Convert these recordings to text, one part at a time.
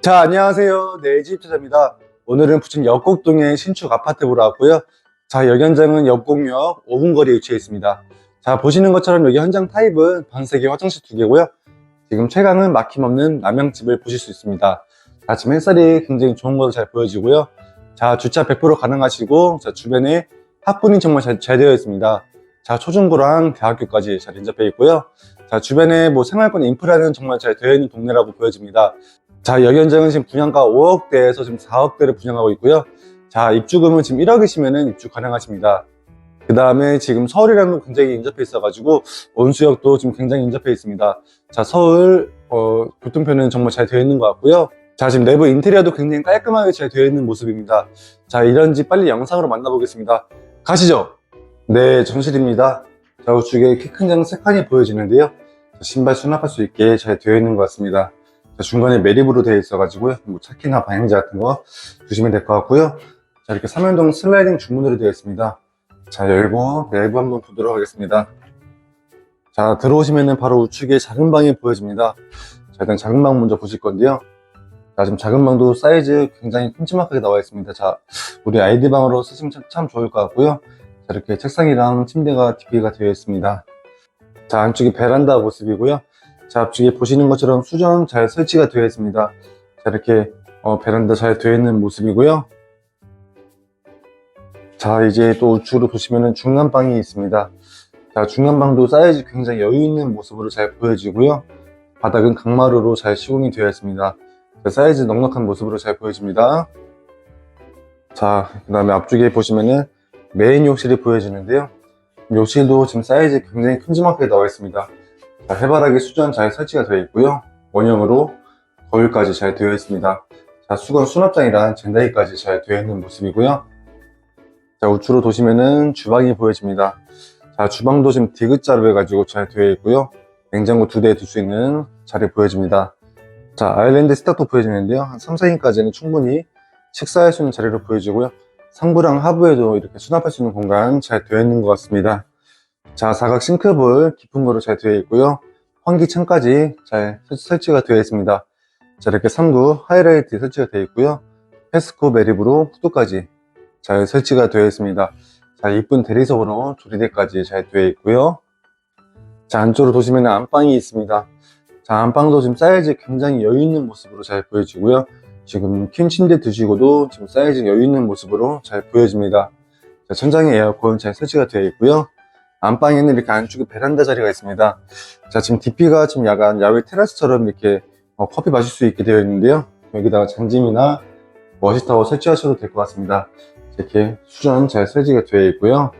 자, 안녕하세요. 네, 집투자입니다. 오늘은 부천 역곡동의 신축 아파트 보러 왔고요. 자, 여기 현장은 역곡역 5분 거리에 위치해 있습니다. 자, 보시는 것처럼 여기 현장 타입은 방 3개, 화장실 2개고요. 지금 최강은 막힘없는 남양집을 보실 수 있습니다. 자, 지금 햇살이 굉장히 좋은 것으로 잘 보여지고요. 자, 주차 100% 가능하시고, 자, 주변에 학군이 정말 잘, 잘 되어 있습니다. 자, 초중고랑 대학교까지 잘 인접해 있고요. 자, 주변에 뭐 생활권 인프라는 정말 잘 되어 있는 동네라고 보여집니다. 자, 여기 현장은 지금 분양가 5억대에서 지금 4억대를 분양하고 있고요. 자, 입주금은 지금 1억이시면은 입주 가능하십니다. 그 다음에 지금 서울이랑도 굉장히 인접해 있어가지고 온수역도 지금 굉장히 인접해 있습니다. 자, 서울 어, 교통편은 정말 잘 되어 있는 것 같고요. 자, 지금 내부 인테리어도 굉장히 깔끔하게 잘 되어 있는 모습입니다. 자, 이런 집 빨리 영상으로 만나보겠습니다. 가시죠. 네, 정실입니다. 자, 우측에 키 큰 장 3칸이 보여지는데요. 자, 신발 수납할 수 있게 잘 되어 있는 것 같습니다. 자, 중간에 매립으로 되어 있어가지고요. 뭐 차키나 방향제 같은 거 주시면 될 것 같고요. 자, 이렇게 삼연동 슬라이딩 중문으로 되어 있습니다. 자, 열고 내부 한번 보도록 하겠습니다. 자, 들어오시면은 바로 우측에 작은 방이 보여집니다. 자, 일단 작은 방 먼저 보실 건데요. 자, 지금 작은 방도 사이즈 굉장히 큼지막하게 나와 있습니다. 자, 우리 아이디 방으로 쓰시면 참, 참 좋을 것 같고요. 자, 이렇게 책상이랑 침대가 DP가 되어 있습니다. 자, 안쪽이 베란다 모습이고요. 자, 앞쪽에 보시는 것처럼 수전 잘 설치가 되어 있습니다. 자, 이렇게 어, 베란다 잘 되어 있는 모습이고요. 자, 이제 또 우측으로 보시면은 중간방이 있습니다. 자, 중간방도 사이즈 굉장히 여유 있는 모습으로 잘 보여지고요. 바닥은 강마루로 잘 시공이 되어 있습니다. 자, 사이즈 넉넉한 모습으로 잘 보여집니다. 자, 그 다음에 앞쪽에 보시면은 메인 욕실이 보여지는데요. 욕실도 지금 사이즈 굉장히 큼지막하게 나와 있습니다. 자, 해바라기 수전 잘 설치가 되어 있고요. 원형으로 거울까지 잘 되어 있습니다. 자, 수건 수납장이랑 젠다이까지 잘 되어 있는 모습이고요. 자, 우측으로 도시면은 주방이 보여집니다. 자, 주방도 지금 디귿자로 해가지고 잘 되어 있고요. 냉장고 두 대 둘 수 있는 자리 보여집니다. 자, 아일랜드 스탁도 보여지는데요. 한 3, 4인까지는 충분히 식사할 수 있는 자리로 보여지고요. 상부랑 하부에도 이렇게 수납할 수 있는 공간 잘 되어 있는 것 같습니다. 자, 사각 싱크볼 깊은 거로 잘 되어 있고요. 환기창까지 잘 설치가 되어 있습니다. 자, 이렇게 3구 하이라이트 설치가 되어 있고요. 페스코 매립으로 후드까지 잘 설치가 되어 있습니다. 자, 이쁜 대리석으로 조리대까지 잘 되어 있고요. 자, 안쪽으로 보시면 안방이 있습니다. 자, 안방도 지금 사이즈 굉장히 여유 있는 모습으로 잘 보여지고요. 지금 퀸 침대 드시고도 지금 사이즈 여유 있는 모습으로 잘 보여집니다. 자, 천장에 에어컨 잘 설치가 되어 있고요. 안방에는 이렇게 안쪽에 베란다 자리가 있습니다. 자, 지금 DP가 지금 약간 야외 테라스처럼 이렇게 어, 커피 마실 수 있게 되어 있는데요. 여기다가 잔짐이나 워시타워 설치하셔도 될 것 같습니다. 이렇게 수전 잘 설치가 되어 있고요.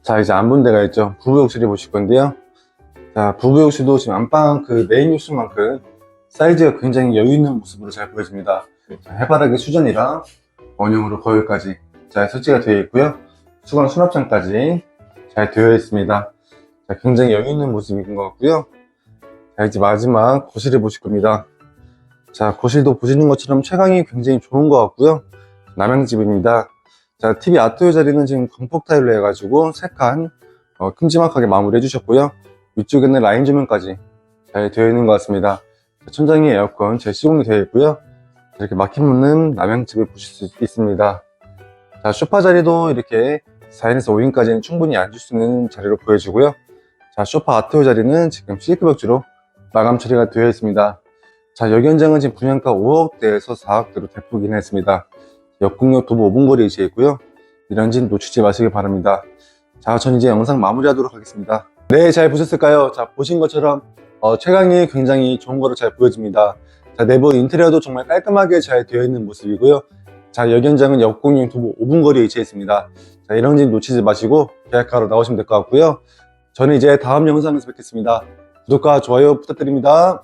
자, 이제 안본대가 있죠. 부부욕실이 보실 건데요. 자, 부부욕실도 지금 안방 그 메인 욕실만큼 사이즈가 굉장히 여유 있는 모습으로 잘 보여집니다. 자, 해바라기 수전이랑 원형으로 거울까지 잘 설치가 되어 있고요. 수건 수납장까지 잘 되어 있습니다. 자, 굉장히 여유 있는 모습인 것 같고요. 자, 이제 마지막 거실을 보실 겁니다. 자, 거실도 보시는 것처럼 채광이 굉장히 좋은 것 같고요. 남양집입니다. 자, TV 아트의 자리는 지금 광폭 타일로 해가지고 3칸 어, 큼지막하게 마무리 해주셨고요. 위쪽에는 라인 조명까지 잘 되어 있는 것 같습니다. 자, 천장에 에어컨 잘 시공이 되어 있고요. 자, 이렇게 막힘 없는 남양집을 보실 수 있습니다. 자, 소파 자리도 이렇게 4인에서 5인까지는 충분히 앉을 수 있는 자리로 보여지고요. 자, 소파 아트의 자리는 지금 실크 벽지로 마감 처리가 되어 있습니다. 자, 여기 현장은 지금 분양가 5억대에서 4억대로 대폭 인했습니다. 역국역 도보 5분 거리에 위치해 있고요. 이런 집 놓치지 마시길 바랍니다. 자, 전 이제 영상 마무리하도록 하겠습니다. 네, 잘 보셨을까요? 자, 보신 것처럼 어, 최강이 굉장히 좋은 거로 잘 보여집니다. 자, 내부 인테리어도 정말 깔끔하게 잘 되어 있는 모습이고요. 자, 여기 현장은 역공역 도보 5분 거리에 위치해 있습니다. 자, 이런 집 놓치지 마시고 계약하러 나오시면 될 것 같고요. 저는 이제 다음 영상에서 뵙겠습니다. 구독과 좋아요 부탁드립니다.